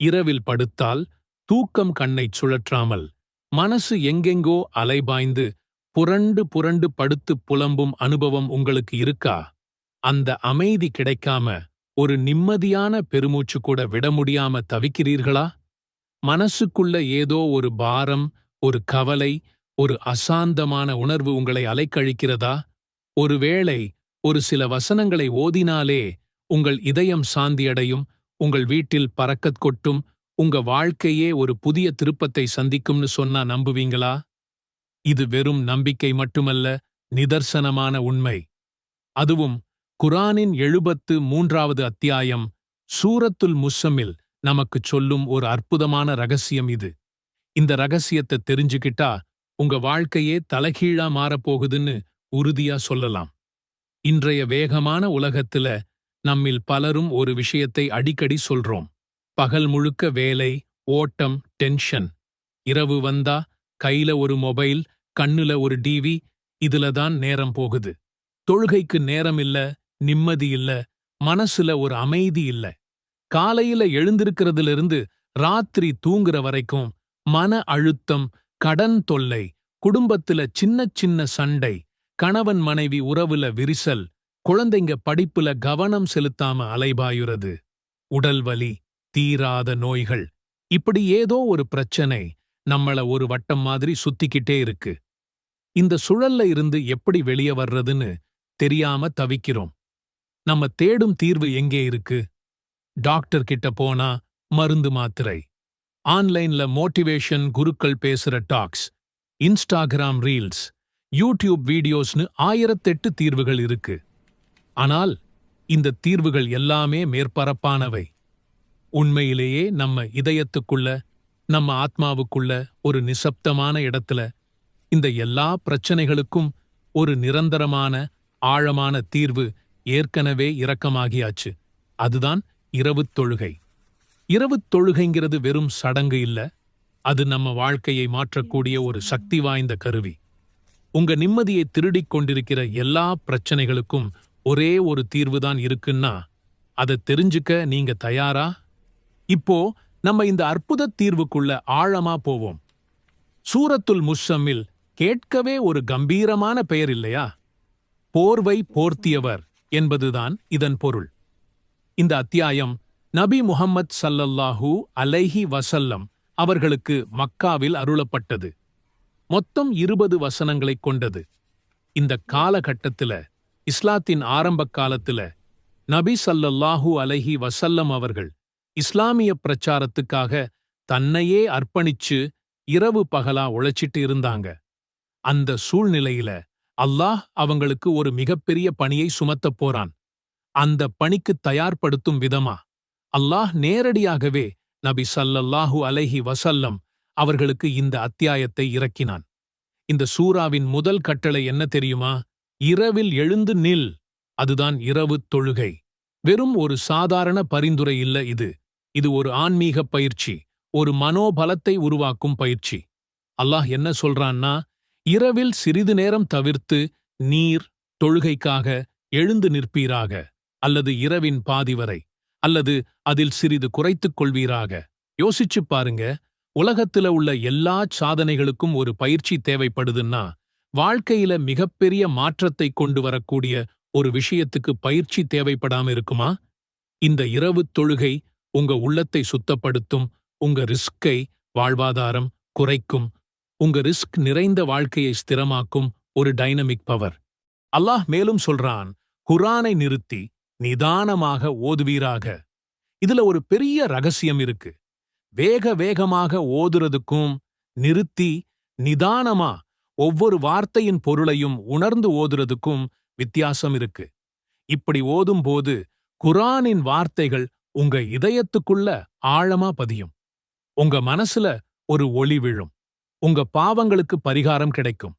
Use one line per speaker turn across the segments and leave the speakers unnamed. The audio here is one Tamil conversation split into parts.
இரவில் படுத்தால் தூக்கம் கண்ணைச் சுழற்றாமல் மனசு எங்கெங்கோ அலைபாய்ந்து புரண்டு புரண்டு படுத்துப் புலம்பும் அனுபவம் உங்களுக்கு இருக்கா? அந்த அமைதி கிடைக்காம ஒரு நிம்மதியான பெருமூச்சு கூட விட முடியாம தவிக்கிறீர்களா? மனசுக்குள்ள ஏதோ ஒரு பாரம் ஒரு கவலை ஒரு அசாந்தமான உணர்வு உங்களை அலைக்கழிக்கிறதா? ஒருவேளை ஒரு சில வசனங்களை ஓதினாலே உங்கள் இதயம் சாந்தியடையும் உங்கள் வீட்டில் பறக்கத் கொட்டும் உங்க வாழ்க்கையே ஒரு புதிய திருப்பத்தை சந்திக்கும்னு சொன்னா நம்புவீங்களா? இது வெறும் நம்பிக்கை மட்டுமல்ல நிதர்சனமான உண்மை. அதுவும் குரானின் எழுபத்து மூன்றாவது அத்தியாயம் சூரத்துல் முஸ்ஸமில் நமக்குச் சொல்லும் ஒரு அற்புதமான ரகசியம் இது. இந்த ரகசியத்தை தெரிஞ்சுக்கிட்டா உங்க வாழ்க்கையே தலைகீழா மாறப்போகுதுன்னு உறுதியா சொல்லலாம். இன்றைய வேகமான உலகத்துல நம்மில் பலரும் ஒரு விஷயத்தை அடிக்கடி சொல்றோம். பகல் முழுக்க வேலை ஓட்டம் டென்ஷன். இரவு வந்தா கையில ஒரு மொபைல் கண்ணுல ஒரு டிவி இதுல தான் நேரம் போகுது. தொழுகைக்கு நேரம் இல்ல நிம்மதி இல்ல மனசுல ஒரு அமைதி இல்ல. காலையில எழுந்திருக்கிறதிலிருந்து ராத்திரி தூங்குற வரைக்கும் மன அழுத்தம் கடன் தொல்லை குடும்பத்துல சின்ன சின்ன சண்டை கணவன் மனைவி உறவுல விரிசல் குழந்தைங்க படிப்புல கவனம் செலுத்தாம அலைபாயுறது உடல் வலி தீராத நோய்கள் இப்படி ஏதோ ஒரு பிரச்சனை நம்மள ஒரு வட்டம் மாதிரி சுத்திக்கிட்டே இருக்கு. இந்த சுழல்ல இருந்து எப்படி வெளியே வர்றதுன்னு தெரியாம தவிக்கிறோம். நம்ம தேடும் தீர்வு எங்கே இருக்கு? டாக்டர் கிட்ட போனா மருந்து மாத்திரை ஆன்லைன்ல மோட்டிவேஷன் குருக்கள் பேசுற டாக்ஸ் இன்ஸ்டாகிராம் ரீல்ஸ் யூடியூப் வீடியோஸ்னு ஆயிரத்தெட்டு தீர்வுகள் இருக்கு. ஆனால் இந்த தீர்வுகள் எல்லாமே மேற்பரப்பானவை. உண்மையிலேயே நம்ம இதயத்துக்குள்ள நம்ம ஆத்மாவுக்குள்ள ஒரு நிசப்தமான இடத்துல இந்த எல்லா பிரச்சனைகளுக்கும் ஒரு நிரந்தரமான ஆழமான தீர்வு ஏற்கனவே இரக்கமாகியாச்சு. அதுதான் இரவு தொழுகை. இரவுத் தொழுகைங்கிறது வெறும் சடங்கு இல்ல. அது நம்ம வாழ்க்கையை மாற்றக்கூடிய ஒரு சக்தி வாய்ந்த கருவி. உங்க நிம்மதியை திருடிக் கொண்டிருக்கிற எல்லா பிரச்சனைகளுக்கும் ஒரே ஒரு தீர்வு தான் இருக்குன்னா அதை தெரிஞ்சுக்க நீங்க தயாரா? இப்போ நம்ம இந்த அற்புத தீர்வுக்குள்ள ஆழமா போவோம். சூரத்துல் முஷம்மில் கேட்கவே ஒரு கம்பீரமான பெயர் இல்லையா? போர்வை போர்த்தியவர் என்பதுதான் இதன் பொருள். இந்த அத்தியாயம் நபி முஹம்மத் சல்லல்லாஹு அலைஹி வசல்லம் அவர்களுக்கு மக்காவில் அருளப்பட்டது. மொத்தம் இருபது வசனங்களைக் கொண்டது. இந்த காலகட்டத்தில் இஸ்லாத்தின் ஆரம்பக் காலத்துல நபி சல்லல்லாஹு அலைஹி வசல்லம் அவர்கள் இஸ்லாமிய பிரச்சாரத்துக்காக தன்னையே அர்ப்பணிச்சு இரவு பகலா உழைச்சிட்டு இருந்தாங்க. அந்த சூழ்நிலையில அல்லாஹ் அவங்களுக்கு ஒரு மிகப்பெரிய பணியை சுமத்தப் போறான். அந்த பணிக்கு தயார்படுத்தும் விதமா அல்லாஹ் நேரடியாகவே நபி சல்லல்லாஹு அலைஹி வசல்லம் அவர்களுக்கு இந்த அத்தியாயத்தை இறக்கினான். இந்த சூராவின் முதல் கட்டளை என்ன தெரியுமா? இரவில் எழுந்து நில். அதுதான் இரவு தொழுகை. வெறும் ஒரு சாதாரண பரிந்துரை இல்ல இது. இது ஒரு ஆன்மீக பயிற்சி. ஒரு மனோபலத்தை உருவாக்கும் பயிற்சி. அல்லாஹ் என்ன சொல்றான்னா இரவில் சிறிது நேரம் தவிர்த்து நீர் தொழுகைக்காக எழுந்து நிற்பீராக. அல்லது இரவின் பாதி வரை. அல்லது அதில் சிறிது குறைத்துக் கொள்வீராக. யோசிச்சுப் பாருங்க உலகத்துல உள்ள எல்லா சாதனைகளுக்கும் ஒரு பயிற்சி தேவைப்படுதுன்னா வாழ்க்கையில மிகப்பெரிய மாற்றத்தை கொண்டு வரக்கூடிய ஒரு விஷயத்துக்கு பயிற்சி தேவைப்படாம இருக்குமா? இந்த இரவு தொழுகை உங்க உள்ளத்தை சுத்தப்படுத்தும் உங்க ரிஸ்கை வாழ்வாதாரம் குறைக்கும் உங்க ரிஸ்க் நிறைந்த வாழ்க்கையை ஸ்திரமாக்கும் ஒரு டைனமிக் பவர். அல்லாஹ் மேலும் சொல்றான் குரானை நிறுத்தி நிதானமாக ஓதுவீராக. இதுல ஒரு பெரிய ரகசியம் இருக்கு. வேக வேகமாக ஓதுறதுக்கும் நிறுத்தி நிதானமா ஒவ்வொரு வார்த்தையின் பொருளையும் உணர்ந்து ஓதுறதுக்கும் வித்தியாசம் இருக்கு. இப்படி ஓதும்போது குரானின் வார்த்தைகள் உங்க இதயத்துக்குள்ள ஆழமா பதியும். உங்க மனசுல ஒரு ஒளி விழும். உங்க பாவங்களுக்கு பரிகாரம் கிடைக்கும்.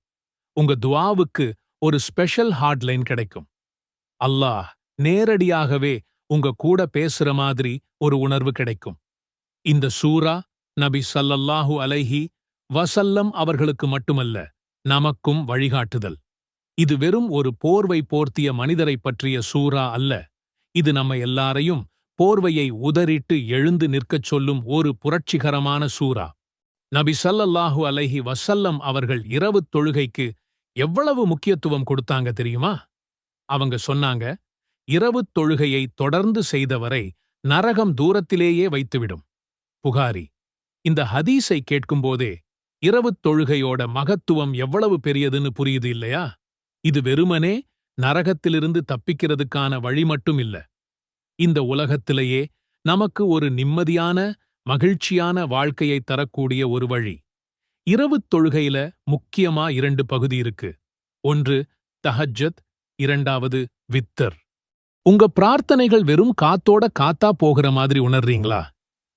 உங்க துவாவுக்கு ஒரு ஸ்பெஷல் ஹாட்லைன் கிடைக்கும். அல்லாஹ் நேரடியாகவே உங்க கூட பேசுற மாதிரி ஒரு உணர்வு கிடைக்கும். இந்த சூரா நபி சல்லல்லாஹு அலைஹி வசல்லம் அவர்களுக்கு மட்டுமல்ல நமக்கும் வழிகாட்டுதல். இது வெறும் ஒரு போர்வை போர்த்திய மனிதரைப் பற்றிய சூரா அல்ல. இது நம்ம எல்லாரையும் போர்வையை உதறிட்டு எழுந்து நிற்கச் சொல்லும் ஒரு புரட்சிகரமான சூரா நபி சல்லல்லாஹு அலைஹி வசல்லம் அவர்கள் இரவுத் தொழுகைக்கு எவ்வளவு முக்கியத்துவம் கொடுத்தாங்க தெரியுமா? அவங்க சொன்னாங்க இரவுத் தொழுகையை தொடர்ந்து செய்தவரை நரகம் தூரத்திலேயே வைத்துவிடும். புகாரி. இந்த ஹதீஸை கேட்கும்போதே இரவுத் தொழுகையோட மகத்துவம் எவ்வளவு பெரியதுன்னு புரியுது இல்லையா? இது வெறுமனே நரகத்திலிருந்து தப்பிக்கிறதுக்கான வழி மட்டும் இல்ல. இந்த உலகத்திலேயே நமக்கு ஒரு நிம்மதியான மகிழ்ச்சியான வாழ்க்கையை தரக்கூடிய ஒரு வழி. இரவுத் தொழுகையில முக்கியமா இரண்டு பகுதி இருக்கு. ஒன்று தஹஜத் இரண்டாவது வித்தர். உங்க பிரார்த்தனைகள் வெறும் காத்தோட காத்தா போகிற மாதிரி உணர்றீங்களா?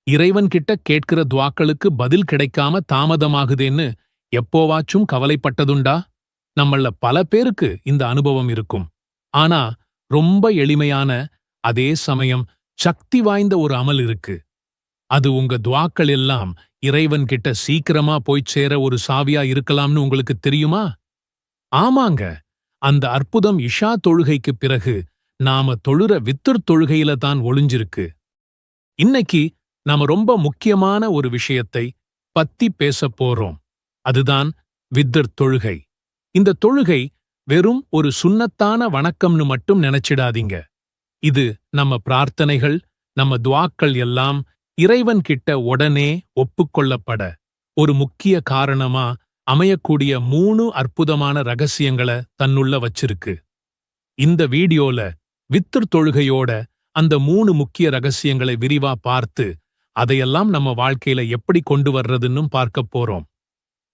இறைவன் கிட்ட கேட்கிற துவாக்களுக்கு பதில் கிடைக்காம தாமதமாகுதேன்னு எப்போவாச்சும் கவலைப்பட்டதுண்டா? நம்மள பல பேருக்கு இந்த அனுபவம் இருக்கும். ஆனா ரொம்ப எளிமையான அதே சமயம் சக்தி வாய்ந்த ஒரு அமல் இருக்கு. அது உங்க துவாக்கள் எல்லாம் இறைவன் கிட்ட சீக்கிரமா போய்ச் சேர ஒரு சாவியா இருக்கலாம்னு உங்களுக்கு தெரியுமா? ஆமாங்க. அந்த அற்புதம் இஷா தொழுகைக்குப் பிறகு நாம தொழுற வித்துர் தொழுகையில தான் ஒளிஞ்சிருக்கு. இன்னைக்கு நாம ரொம்ப முக்கியமான ஒரு விஷயத்தை பத்தி பேசப் போறோம். அதுதான் வித்தர் தொழுகை. இந்த தொழுகை வெறும் ஒரு சுண்ணத்தான வணக்கம்னு மட்டும் நினைச்சிடாதீங்க. இது நம்ம பிரார்த்தனைகள் நம்ம துவாக்கள் எல்லாம் இறைவன் கிட்ட உடனே ஒப்புக்கொள்ளப்பட ஒரு முக்கிய காரணமா அமையக்கூடிய மூணு அற்புதமான ரகசியங்களை தன்னுள்ள வச்சிருக்கு. இந்த வீடியோல வித்துர் தொழுகையோட அந்த மூணு முக்கிய ரகசியங்களை விரிவா பார்த்து அதையெல்லாம் நம்ம வாழ்க்கையில எப்படி கொண்டு வர்றதுன்னும் பார்க்கப் போறோம்.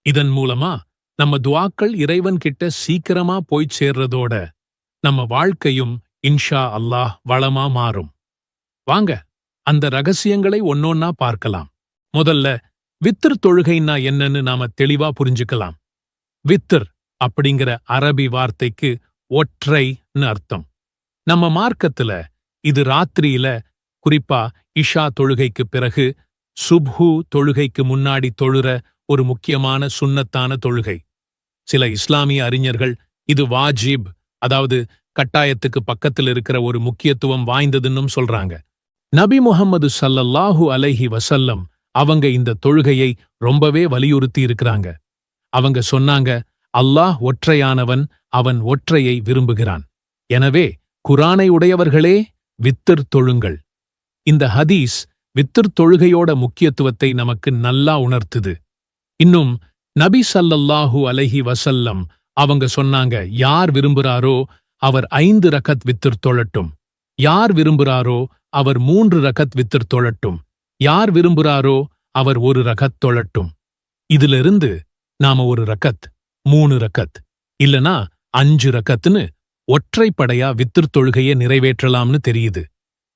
இதன் மூலமா நம்ம துவாக்கள் இறைவன் கிட்ட சீக்கிரமா போய் சேர்றதோட நம்ம வாழ்க்கையும் இன்ஷா அல்லாஹ் வளமா மாறும். வாங்க அந்த ரகசியங்களை ஒன்னொன்னா பார்க்கலாம். முதல்ல வித்திர் தொழுகைன்னா என்னன்னு நாம தெளிவா புரிஞ்சுக்கலாம். வித்திர் அப்படிங்கிற அரபி வார்த்தைக்கு ஒற்றைன்னு அர்த்தம். நம்ம மார்க்கத்துல இது ராத்திரியில குறிப்பா இஷா தொழுகைக்கு பிறகு சுப்ஹு தொழுகைக்கு முன்னாடி தொழுற ஒரு முக்கியமான சுன்னத்தான தொழுகை. சில இஸ்லாமிய அறிஞர்கள் இது வாஜிப் அதாவது கட்டாயத்துக்கு பக்கத்தில் இருக்கிற ஒரு முக்கியத்துவம் வாய்ந்ததுன்னும் சொல்றாங்க. நபி முஹம்மது சல்லல்லாஹு அலைஹி வசல்லம் அவங்க இந்த தொழுகையை ரொம்பவே வலியுறுத்தி இருக்கிறாங்க. அவங்க சொன்னாங்க அல்லாஹ் ஒற்றையானவன் அவன் ஒற்றையை விரும்புகிறான். எனவே குரானை உடையவர்களே வித்திர் தொழுங்கள். இந்த ஹதீஸ் வித்திர் தொழுகையோட முக்கியத்துவத்தை நமக்கு நல்லா உணர்த்துது. இன்னும் நபி சல்லல்லாஹூ அலைஹி வசல்லம் அவங்க சொன்னாங்க யார் விரும்புறாரோ அவர் ஐந்து ரகத் வித்திர் தொழட்டும். யார் விரும்புறாரோ அவர் மூன்று ரகத் வித்திர் தொழட்டும். யார் விரும்புறாரோ அவர் ஒரு ரகத் தொழட்டும். இதிலிருந்து நாம ஒரு ரகத் மூணு ரகத் இல்லனா அஞ்சு ரகத்னு ஒற்றைப்படையா வித்திர் தொழுகையை நிறைவேற்றலாம்னு தெரியுது.